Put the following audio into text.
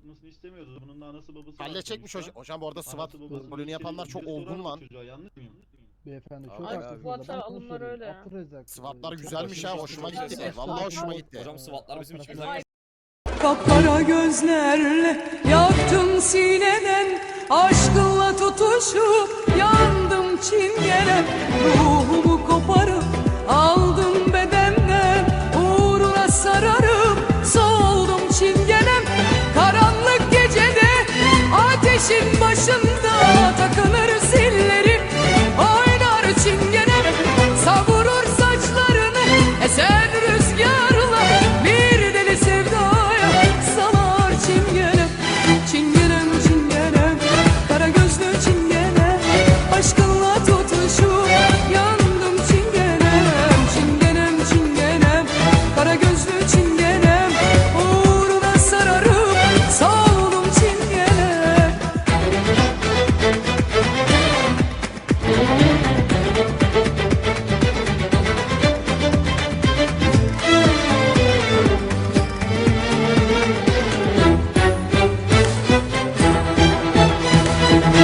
yatmasını istemiyordu. Bunun da anası babası Halledecekmiş sonuçta. hocam. Hocam bu arada SWAT rolünü yapanlar çok olgun lan. çocuğa, Yanlış mıyım? Beyefendi çok abi. haklısınız. SWAT'lar Ben alımlar konuşuyorum. öyle. Abdurrezzak, SWAT'lar güzelmiş ha. Hoşuma gitti. Vallahi hoşuma gitti. Hocam SWAT'lar bizim içimizden geçti. Kapkara gözlerle yaktın sineden Aşkınla tutuşup yandım çingene Ruhumu koparıp 心吗？